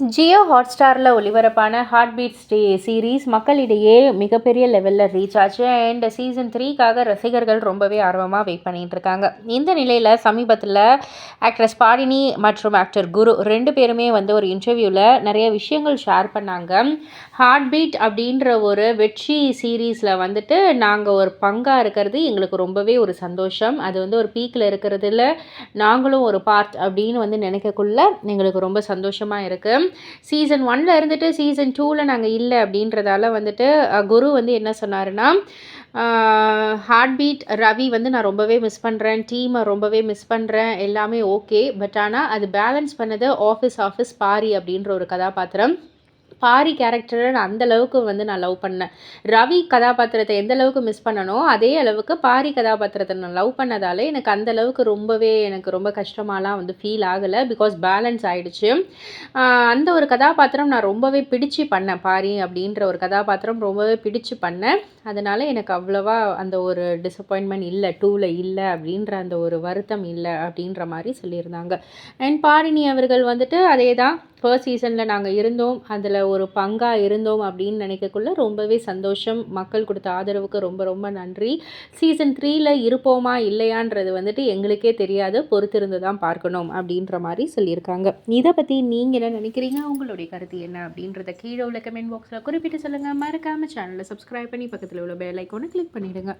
ஜியோ ஹாட்ஸ்டாரில் ஒளிபரப்பான heart beat stay series மக்களிடையே மிகப்பெரிய லெவலில் ரீச் ஆச்சு. அண்ட் சீசன் த்ரீக்காக ரசிகர்கள் ரொம்பவே ஆர்வமாக வெயிட் பண்ணிகிட்டு இருக்காங்க. இந்த நிலையில் சமீபத்தில் ஆக்ட்ரஸ் பாடினி மற்றும் ஆக்டர் குரு ரெண்டு பேருமே வந்து ஒரு இன்டர்வியூவில் நிறைய விஷயங்கள் ஷேர் பண்ணாங்க. ஹார்ட் பீட் அப்படின்ற ஒரு வெற்றி சீரீஸில் வந்துட்டு நாங்கள் ஒரு பங்காக இருக்கிறது எங்களுக்கு ரொம்பவே ஒரு சந்தோஷம். அது வந்து ஒரு பீக்கில் இருக்கிறதுல நாங்களும் ஒரு பார்ட் அப்படின்னு வந்து நினைக்கக்குள்ள எங்களுக்கு ரொம்ப சந்தோஷமாக இருக்குது சீசன் ஒன்ல இருந்துட்டு சீசன் டூவில் நாங்கள் இல்லை அப்படின்றதால வந்துட்டு குரு வந்து என்ன சொன்னாருன்னா ஹார்ட் பீட் ரவி வந்து நான் ரொம்பவே மிஸ் பண்ணுறேன் டீமை ரொம்பவே மிஸ் பண்ணுறேன் எல்லாமே ஓகே பட் ஆனால் அது பேலன்ஸ் பண்ணது ஆஃபீஸ் ஆஃபீஸ் பாரி அப்படின்ற ஒரு கதாபாத்திரம். பாரி கேரக்டரை நான் அந்த அளவுக்கு வந்து நான் லவ் பண்ணேன். ரவி கதாபாத்திரத்தை எந்த அளவுக்கு மிஸ் பண்ணனோ அதே அளவுக்கு பாரி கதாபாத்திரத்தை நான் லவ் பண்ணதால எனக்கு அந்த அளவுக்கு ரொம்பவே எனக்கு ரொம்ப கஷ்டமாலாம் வந்து ஃபீல் ஆகலை. பிகாஸ் பேலன்ஸ் ஆயிடுச்சு. அந்த ஒரு கதாபாத்திரம் நான் ரொம்பவே பிடிச்சு பண்ணேன் பாரி அப்படின்ற ஒரு கதாபாத்திரம் ரொம்பவே பிடிச்சு பண்ணேன். அதனால் எனக்கு அவ்வளோவா அந்த ஒரு டிசப்பாயின்மெண்ட் இல்லை டூவில் இல்லை அப்படின்ற அந்த ஒரு வருத்தம் இல்லை அப்படின்ற மாதிரி சொல்லியிருந்தாங்க. அண்ட் பாரினி அவர்கள் வந்துட்டு அதே தான் ஃபர்ஸ்ட் சீசனில் நாங்கள் இருந்தோம். அதில் ஒரு பங்காக இருந்தோம் அப்படின்னு நினைக்கக்குள்ள ரொம்பவே சந்தோஷம். மக்கள் கொடுத்த ஆதரவுக்கு ரொம்ப ரொம்ப நன்றி. சீசன் த்ரீயில் இருப்போமா இல்லையான்றது வந்துட்டு எங்களுக்கே தெரியாது. பொறுத்திருந்து தான் பார்க்கணும் அப்படின்ற மாதிரி சொல்லியிருக்காங்க. இதை பற்றி நீங்கள் என்ன நினைக்கிறீங்க? உங்களுடைய கருத்து என்ன அப்படின்றத கீழே உள்ள கமெண்ட் பாக்ஸில் குறிப்பிட்டு சொல்லுங்கள் மறக்காமல் சேனலை சப்ஸ்கிரைப் பண்ணி பக்கத்தில் உள்ள பெல் ஐக்கோனை கிளிக் பண்ணிவிடுங்க